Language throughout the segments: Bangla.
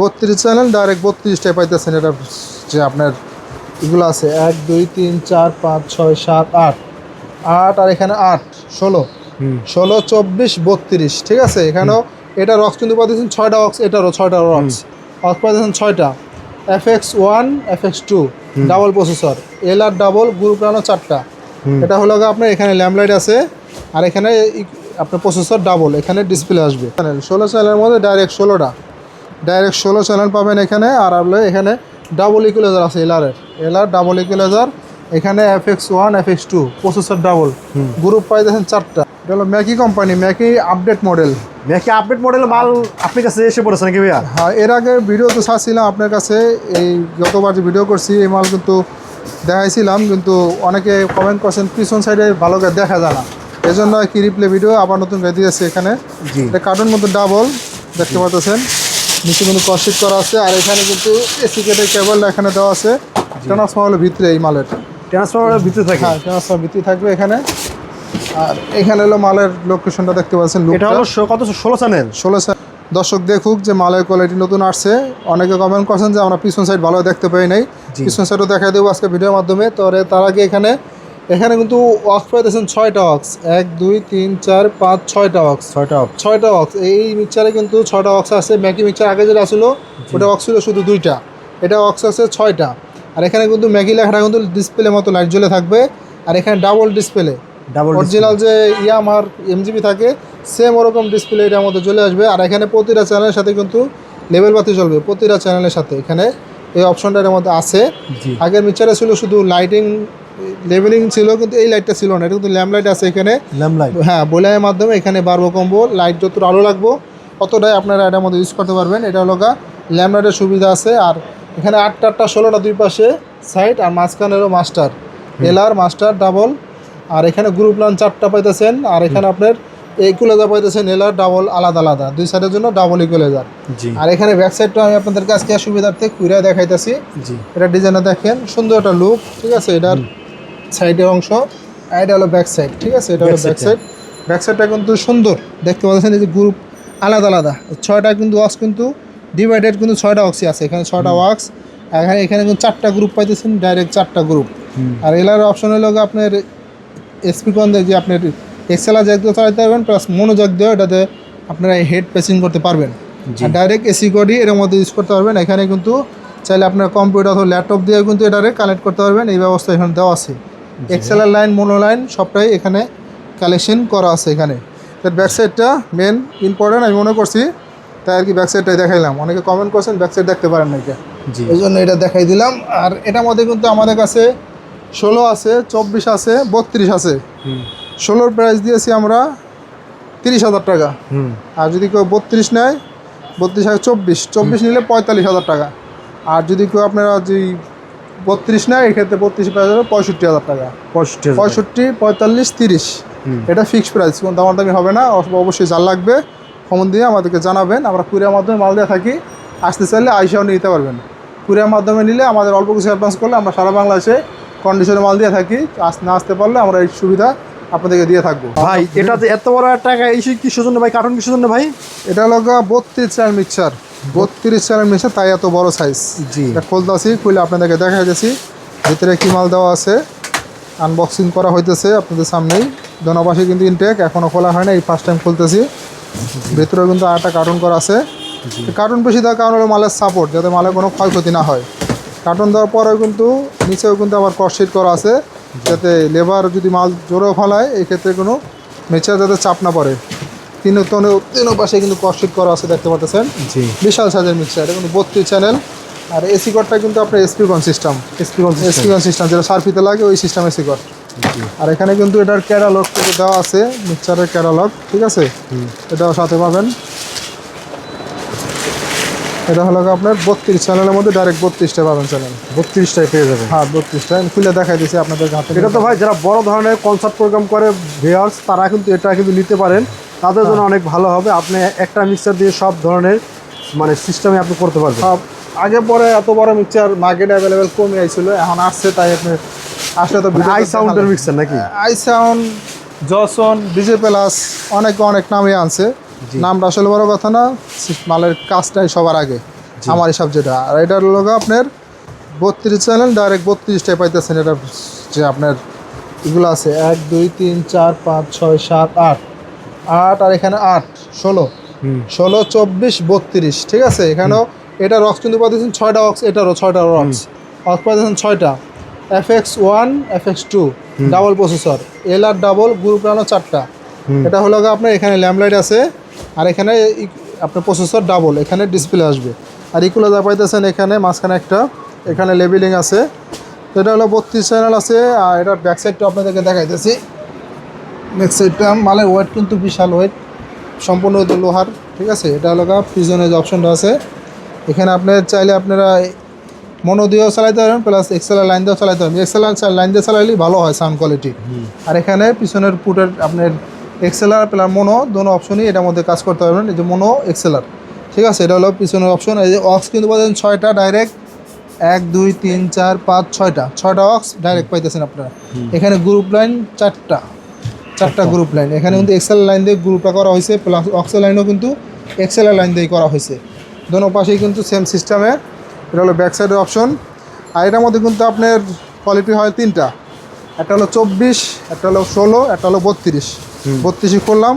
বত্রিশ চ্যানেল ডাইরেক্ট বত্রিশটায় পাইতেছেন এটা যে আপনার এগুলো আছে। এক দুই তিন চার পাঁচ ছয় সাত আট। আট আর এখানে আট ষোলো। ষোলো চব্বিশ বত্রিশ ঠিক আছে? এখানেও এটা রক্স কিন্তু পাইতেছেন ছয়টা অক্স এটারও ছয়টা রক্স অক্স পাইতেছেন ছয়টা। F X one F X two double processor L R double group রানো চারটা এটা হলো আপনার এখানে ল্যাম্পলাইট আছে আর এখানে আপনার প্রসেসর ডাবল এখানে ডিসপ্লে আসবে। ষোলো চ্যানেলের মধ্যে ডাইরেক্ট ষোলোটা। ডাইরেক্ট ষোলো চ্যানেল পাবেন এখানে আর আপনার এখানে ডাবল ইকুলেজার আছে এলারের এলার ডাবল ইকুলেজার এখানে F X one F X two processor double group পাই পাইতেছেন চারটা। এটা হলো Mackie company Mackie update model Mackie update model মাল আপনার কাছে এসে পড়েছে নাকি ভাইয়া? হ্যাঁ এর আগে ভিডিও তো ছাড়ছিলাম আপনার কাছে এই যতবার যে ভিডিও করছি এই মাল কিন্তু দেখাইছিলাম কিন্তু অনেকে কমেন্ট করছেন পিছন সাইডে ভালো করে দেখা যায় না। এই জন্য কি রিপ্লে ভিডিও আবার নতুন করে দিয়েছে এখানে। জি। এটা কার্টুন মতো ডাবল দেখতে পাচ্ছেন। নিচে কিন্তু কষিট করা আছে আর এখানে কিন্তু এসি কেটের কেবল এখানে দেওয়া আছে। ট্রান্সফার হলো ভিতরে এই মালের। ট্রান্সফারের ভিতরে থাকে? হ্যাঁ ট্রান্সফার ভিতরে থাকবে এখানে। আর এখানে হলো মালের লোকেশনটা দেখতে পাচ্ছেন এটা হলো কত ষোলো চ্যানেল ষোলো সাইড দর্শক দেখুক যে মালের কোয়ালিটি নতুন আসছে। অনেকে কমেন্ট করছেন যে আমরা পিছন সাইড ভালো দেখতে পাই নাই। পিছন সাইডও দেখাই দেবো আজকে ভিডিওর মাধ্যমে। তো তার আগে এখানে এখানে কিন্তু ওয়াক্স পাইতেছেন ছয়টা ওয়াক্স এক দুই তিন চার পাঁচ ছয়টা ওয়াক্স ছয়টা অক্স ছয়টা ওয়াক্স এই মিক্সারে কিন্তু ছয়টা অক্স আছে। ম্যাকি মিক্সার আগে যেটা আসলো ওটা অক্স ছিল শুধু দুইটা। এটা অক্স আছে ছয়টা। আর এখানে কিন্তু ম্যাকি লেখাটা কিন্তু ডিসপ্লে মতো লাইট জ্বলে থাকবে। আর এখানে ডাবল ডিসপ্লে ডাবল অরিজিনাল যে ইয়াম আর এমজিবি থাকে সেম ওরকম ডিসপ্লে এটার মধ্যে চলে আসবে। আর এখানে প্রতিটা চ্যানেলের সাথে কিন্তু লেভেল বাতি চলবে। প্রতিটা চ্যানেলের সাথে। এখানে এই অপশনটা এর মধ্যে আছে। আগের মিক্সারে ছিল শুধু লাইটিং লেভেলিং ছিল কিন্তু এই লাইটটা ছিল না। এটা কিন্তু ল্যাম্প লাইট আছে এখানে। ল্যাম্প লাইট হ্যাঁ বোলাইয়ের মাধ্যমে এখানে বাড়বো কমবো। লাইট যত আলো লাগবো অতটাই আপনারা এটার মধ্যে ইউজ করতে পারবেন। এটা হলো গা ল্যাম্প লাইটের সুবিধা আছে। আর এখানে আটটা আটটা ষোলোটা দুই পাশে সাইড আর মাঝখানেরও মাস্টার এলার মাস্টার ডাবল আর এখানে গ্রুপ লান চারটা পাইতেছেন। আর এখানে আপনার এই কুলেজার পাইতেছেন এলার ডাবল আলাদা আলাদা। দুই সাইডের জন্য ডাবল ইকুলেজার জি। আর এখানে ব্যাক সাইডটা আমি আপনাদের কাছে সুবিধার্থে কুইরা দেখাইতেছি। জি। এটা ডিজাইনটা দেখেন সুন্দর একটা লুক ঠিক আছে? এটার সাইডের অংশ এটা হলো ব্যাক সাইড ঠিক আছে? এটা হলো ব্যাক সাইড ব্যাক সাইডটা কিন্তু সুন্দর। দেখতে পাচ্ছেন এই যে গ্রুপ আলাদা আলাদা। ছয়টা কিন্তু ওয়াক্স কিন্তু ডিভাইডেড কিন্তু ছয়টা ওয়াক্সই আছে। এখানে ছয়টা ওয়াক্স এখানে এখানে কিন্তু চারটা গ্রুপ পাইতেছেন ডাইরেক্ট চারটা গ্রুপ আর এলার অপশন হলো আপনার স্পিকন দিয়ে যে আপনার এক্সেলার জ্যাক দিয়ে চালাতে পারবেন প্লাস মনোজাক দিয়েও এটাতে আপনারা হেড পেসিং করতে পারবেন। আর ডাইরেক্ট এসি কডি এর মধ্যে ইউজ করতে পারবেন। এখানে কিন্তু চাইলে আপনার কম্পিউটার অথবা ল্যাপটপ দিয়ে কিন্তু এটারে কানেক্ট করতে পারবেন। এই ব্যবস্থা এখানে দেওয়া আছে। এক্সেলার লাইন মোনো লাইন সবটাই এখানে কালেকশন করা আছে এখানে। ব্যাক সাইডটা মেন ইম্পর্টেন্ট আমি মনে করছি তাই আর কি ব্যাক সাইডটাই দেখাইলাম। অনেকে কমেন্ট করছেন ব্যাক সাইড দেখতে পারেন না এটা জি। এই জন্য এটা দেখাই দিলাম। আর এটার মধ্যে কিন্তু আমাদের কাছে ষোলো আছে চব্বিশ আছে বত্রিশ আছে। ষোলোর প্রাইস দিয়েছি আমরা তিরিশ হাজার টাকা। আর যদি কেউ বত্রিশ নেয় বত্রিশ হাজার চব্বিশ চব্বিশ নিলে পঁয়তাল্লিশ হাজার টাকা। আর যদি কেউ আপনারা যে বত্রিশ না এক্ষেত্রে বত্রিশ প্রাইস হবে পঁয়ষট্টি হাজার টাকা। পঁয়ষট্টি পঁয়ষট্টি পঁয়তাল্লিশ তিরিশ। এটা ফিক্সড প্রাইস কোনো দামাদামি হবে না অবশ্যই যা লাগবে ফোন দিয়ে আমাদেরকে জানাবেন। আমরা কুরিয়ার মাধ্যমে মাল দিয়ে থাকি। আসতে চাইলে আইসাও নিতে পারবেন। কুরিয়ার মাধ্যমে নিলে আমাদের অল্প কিছু অ্যাডভান্স করলে আমরা সারা বাংলাদেশে কন্ডিশনে মাল দিয়ে থাকি। আস না আসতে পারলে আমরা এই সুবিধা আপনাদেরকে দিয়ে থাকব। ভাই এটা যে এত বড় একটা টাকা এই কিসের জন্য ভাই কার্টুন কিসের জন্য ভাই? এটা হলো বত্রিশ চার মিক্সার। বত্রিশ চারের মিক্সার তাই এত বড় সাইজ জি। এটা খুলতেছি খুলে আপনাদেরকে দেখা যাচ্ছি ভিতরে কি মাল দেওয়া আছে? আনবক্সিং করা হইতেছে আপনাদের সামনেই। দোনোপাশে কিন্তু ইনটেক এখনও খোলা হয় না এই ফার্স্ট টাইম খুলতেছি। ভিতরেও কিন্তু আরেকটা কার্টুন করা আছে। কার্টুন বেশি দেওয়ার কারণ হলো মালের সাপোর্ট যাতে মালের কোনো ক্ষয়ক্ষতি না হয়। কার্টুন দেওয়ার পরেও কিন্তু নিচেও কিন্তু আবার কস্টশিট করা আছে। যাতে লেবার যদি মাল জোরেও ফলায় এই ক্ষেত্রে কোনো নিচে যাতে চাপ না পড়ে। তিন তিনও পাশে কিন্তু কস্টশিট করা আছে দেখতে পাচ্ছেন? জি। বিশাল সাইজের মিক্সার এটা কিন্তু বত্রিশ চ্যানেল আর এসি কটটা কিন্তু আপনার এসপিকন সিস্টেম স্পিকন এসপিকন সিস্টেম যেটা সার্ফিতে লাগে ওই সিস্টেম এসি কট আর এখানে কিন্তু এটার ক্যাটালগ থেকে দেওয়া আছে মিক্সারের ক্যাটালগ ঠিক আছে? এটাও সাথে পাবেন। এটা হলো আপনার বত্রিশ চ্যানেলের মধ্যে ডাইরেক্ট বত্রিশটা পাবেন চ্যানেল বত্রিশটায় পেয়ে যাবে হ্যাঁ বত্রিশটা। আমি খুলে দেখাই দিচ্ছি আপনাদের হাতে এটা তো ভাই যারা বড় ধরনের কনসার্ট প্রোগ্রাম করে ভিয়ার্স তারা কিন্তু এটা কিন্তু নিতে পারেন। তাদের জন্য অনেক ভালো হবে। আপনি একটা মিক্সার দিয়ে সব ধরনের মানে সিস্টেমে আপনি করতে পারবেন। সব আগে পরে এত বড় মিক্সার মার্কেট অ্যাভেলেবেল কমে আইছিল এখন আসছে তাই আপনি আসলে তো আই সাউন্ডের মিক্সার নাকি? আই সাউন্ড জসন ডিজে প্লাস অনেক অনেক নামে আনছে। নামটা আসলে বড় কথা না মালের কাজটাই সবার আগে আমার হিসাব যেটা। আর এটার লোক আপনার বত্রিশ চ্যানেল ডাইরেক্ট বত্রিশটাই পাইতেছেন এটা যে আপনার এগুলো আছে। এক দুই তিন চার পাঁচ ছয় সাত আট। আট আর এখানে আট ষোলো। ষোলো চব্বিশ বত্রিশ ঠিক আছে? এখানেও এটা রক্স কিন্তু পাইতেছেন ছয়টা রক্স এটারও ছয়টা রক্স রক্স পাইতেছেন ছয়টা। F X one F X two double processor L R double group রানো চারটা। এটা হলো আপনার এখানে ল্যাম্পলাইট আছে আর এখানে আপনার প্রসেসর ডাবল এখানে ডিসপ্লে আসবে। আর ইকুলো যা পাইতেছেন এখানে মাঝখানে একটা এখানে লেবেলিং আছে। তো এটা হলো বত্রিশ চ্যানেল আছে আর এটার ব্যাক সাইডটা আপনাদেরকে দেখাইতেছি। ব্যাক সাইডটা মালের ওয়েট কিন্তু বিশাল ওয়েট সম্পূর্ণ লোহার ঠিক আছে? এটা হলো পিজনের যে অপশনটা আছে। এখানে আপনার চাইলে আপনারা মনো দিয়েও চালাইতে পারবেন প্লাস এক্সেলার লাইন দিয়েও চালাইতে পারবেন এক্সেলার লাইন দিয়ে চালাইলেই ভালো হয় সাউন্ড কোয়ালিটি আর এখানে পিছনের পুটের আপনার এক্সেলার প্লাস মনো দোনো অপশনই এটার মধ্যে কাজ করতে পারবেন। এই যে মনো এক্সেলার ঠিক আছে এটা হলো পিছনের অপশন এই যে অক্স কিন্তু পাচ্ছেন ছয়টা ডাইরেক্ট এক দুই তিন চার পাঁচ ছয়টা। ছয়টা অক্স ডাইরেক্ট পাইতেছেন আপনারা। এখানে গ্রুপ লাইন চারটা। চারটা গ্রুপ লাইন এখানে কিন্তু এক্সেল লাইন দিয়ে গ্রুপটা করা হয়েছে প্লাস অক্সেল লাইনও কিন্তু এক্সেল লাইন দিয়ে করা হয়েছে। দোনো পাশেই কিন্তু সেম সিস্টেমে এটা হলো ব্যাক সাইডের অপশন আর এটার মধ্যে কিন্তু আপনার কোয়ালিটি হয় তিনটা। একটা হলো চব্বিশ একটা হলো ষোলো একটা হলো বত্রিশ। বত্রিশই করলাম।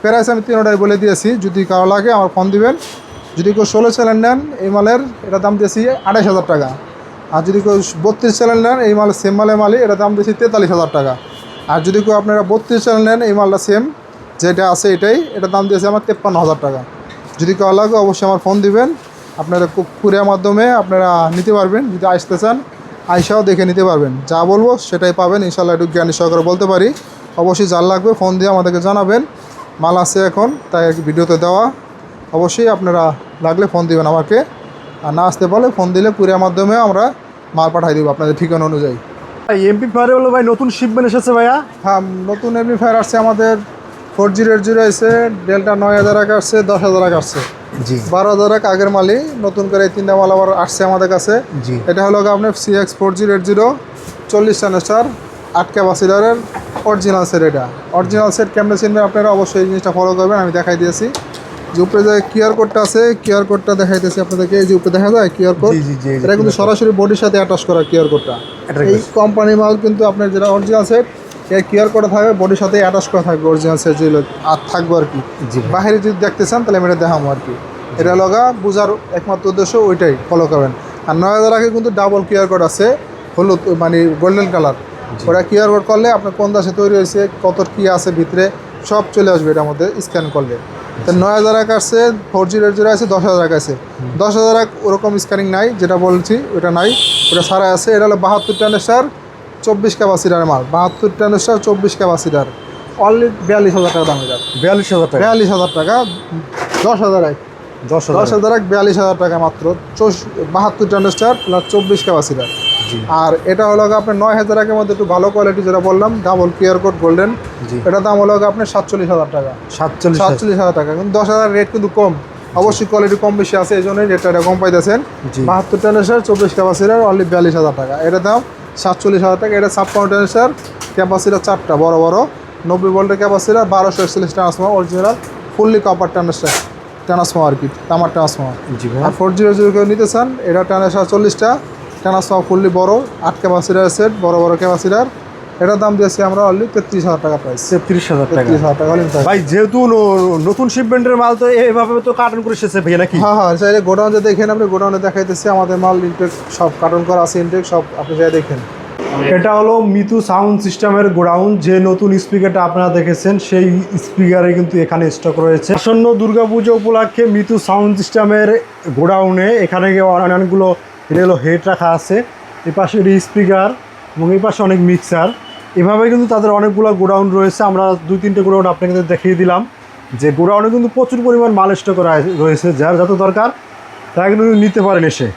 প্রাইস আমি তিনটাই বলে দিয়েছি, যদি কারও লাগে আমার ফোন দিবেন। যদি কেউ ষোলো চ্যানেল নেন, এই মালের এটা দাম দিয়েছি আড়াইশ হাজার টাকা। আর যদি কেউ বত্রিশ চ্যানেল নেন, এই মাল সেম মালের মালই এটা দাম দিয়েছি তেতাল্লিশ হাজার টাকা। আর যদি কেউ আপনারা বত্রিশ চ্যানেল নেন, এই মালটা সেম যেটা আছে এটাই, এটা দাম দিয়েছে আমার তেপ্পান্ন হাজার টাকা। যদি কেউ লাগে অবশ্যই আমার ফোন দিবেন। আপনারা কুরিয়ার মাধ্যমে আপনারা নিতে পারবেন, যদি আসতে চান, আইসাও দেখে নিতে পারবেন। যা বলব সেটাই পাবেন। ইনশাল্লাহ একটু জ্ঞানী সহকারে বলতে পারি। অবশ্যই যার লাগবে ফোন দিয়ে আমাদেরকে জানাবেন। মাল আছে এখন তাই ভিডিওতে দেওয়া। অবশ্যই আপনারা লাগলে ফোন দিবেন আমাকে। আর না আসতে পারলে ফোন দিলে কুরিয়ার মাধ্যমে আমরা মাল পাঠাই দেবো আপনাদের ঠিকানা অনুযায়ী। এমপি ফায়ারে হলো ভাই নতুন শিপমেন্ট এসেছে ভাইয়া। হ্যাঁ নতুন এমনি ফায়ার আসছে আমাদের। ফোর জিরো এইট জিরো আছে ডেল্টা নয় হাজার টাকা আসছে দশ হাজার টাকা আসছে। জি। বারো হাজার টাকা আগের মালই নতুন করে এই তিনটা মাল আবার আসছে আমাদের কাছে। জি। এটা হলো আপনার C X four zero eight zero চল্লিশ স্টার আট ক্যাপাসিটারের অরিজিনাল সেট এটা। অরিজিনাল সেট কেমনে চিনবেন আপনারা অবশ্যই এই জিনিসটা ফলো করবেন আমি দেখাই দিয়েছি। যে উপরে যে কিউআর কোডটা আছে কিউআর কোডটা দেখাইতেছি আপনাদেরকে। এই যে উপরে দেখা যায় কিউআর কোড এটা কিন্তু সরাসরি বডির সাথে অ্যাটাচ করা কিউআর কোডটা এই কোম্পানি মাল কিন্তু আপনার যেটা অরিজিনাল সেট এর কিউআর কোড থাকবে বডির সাথে অ্যাটাচ করা থাকবে অরিজিনাল সেট যেগুলো আর থাকবে আর কি। বাইরে যদি দেখতে চান তাহলে আমি এটা দেখাবো আর কি। এটা লগা বোঝার একমাত্র উদ্দেশ্য ওইটাই ফলো করবেন। আর নয় হাজার আগে কিন্তু ডাবল কিউআর কোড আছে হলুদ মানে গোল্ডেন কালার ওটা কিউআর কোড করলে আপনার কোন দাসে তৈরি হয়েছে কত কী আছে ভিতরে সব চলে আসবে এটার মধ্যে স্ক্যান করলে। তো নয় হাজার এক আছে ফোর জিরো জিরো আছে দশ হাজার এক আছে। দশ হাজার এক ওরকম স্ক্যানিং নাই যেটা বলছি ওটা নাই ওটা সারা আছে। এটা হলো বাহাত্তর টানেস্টার চব্বিশ ক্যাপাসিটার মাল। বাহাত্তর টানেস্টার চব্বিশ ক্যাপাসিটার। অনলি বিয়াল্লিশ হাজার টাকা দাম এটা বিয়াল্লিশ হাজার টাকা? বিয়াল্লিশ হাজার টাকা দশ হাজার এক। দশ হাজার দশ হাজার এক বিয়াল্লিশ হাজার টাকা মাত্র। বাহাত্তর টানেস্টার প্লাস চব্বিশ ক্যাপাসিটার। আর এটা হলো আপনার নয় হাজার একের মধ্যে একটু ভালো কোয়ালিটি যেটা বললাম ডাবল কিয়ার কোড গোল্ডেন জি। এটার দাম হলো আপনার সাতচল্লিশ হাজার টাকা। সাতচল্লিশ সাতচল্লিশ হাজার টাকা। কিন্তু দশ হাজার রেট কিন্তু কম। অবশ্যই কোয়ালিটি কম বেশি আছে এই জন্যই রেটটা এটা কম পাইতেছেন। বাহাত্তর টেনেসার চব্বিশ ক্যাপাসিটার অনলি বিয়াল্লিশ হাজার টাকা। এটার দাম সাতচল্লিশ হাজার টাকা। এটা ছাপ্পান্ন টেনেসার ক্যাপাসিটার চারটা বড় বড়। নব্বই ভোল্টের ক্যাপাসিটার বারোশো একচল্লিশ transformer original fully copper transfer transformer আর কি তামার ট্রান্সফর্মার আর ফোর জিরো জিরো কেউ নিতে চান এটা ট্রান্সফার চল্লিশটা। ট্রান্সফর্মার ফুললি বড় আট ক্যাপাসিটার সেট বড় বড় ক্যাপাসিটার। এটার দাম দিয়েছি আমরা অনলি তেত্রিশ হাজার টাকা প্রাইস তেত্রিশ হাজার টাকা। তেত্রিশ হাজার টাকা ভাই যেহেতু নতুন শিপমেন্টের মাল তো এভাবে তো কার্টন করে এসেছে ভাই নাকি? হ্যাঁ হ্যাঁ চাইলে গোডাউনে দেখেন আপনি গোডাউনে দেখাইতেছি আমাদের মাল ইনটেক সব কার্টন করা আছে ইনটেক সব আপনি যাই দেখেন। এটা হলো মিতু সাউন্ড সিস্টেমের গোডাউন যে নতুন স্পিকারটা আপনারা দেখেছেন সেই স্পিকারে কিন্তু এখানে স্টক রয়েছে। আসন্ন দুর্গাপুজো উপলক্ষে মিতু সাউন্ড সিস্টেমের গোডাউনে এখানে অনেকগুলো এটা হলো হেড রাখা আছে। এ পাশে স্পিকার এবং এই পাশে অনেক মিক্সার। এভাবে কিন্তু তাদের অনেকগুলো গোডাউন রয়েছে। আমরা দুই, তিনটে গোডাউন আপনাকে দেখিয়ে দিলাম। যে গোডাউনে কিন্তু প্রচুর পরিমাণ মাল স্টক করা রয়েছে, যার যত দরকার, তারা কিন্তু নিতে পারেন এসে।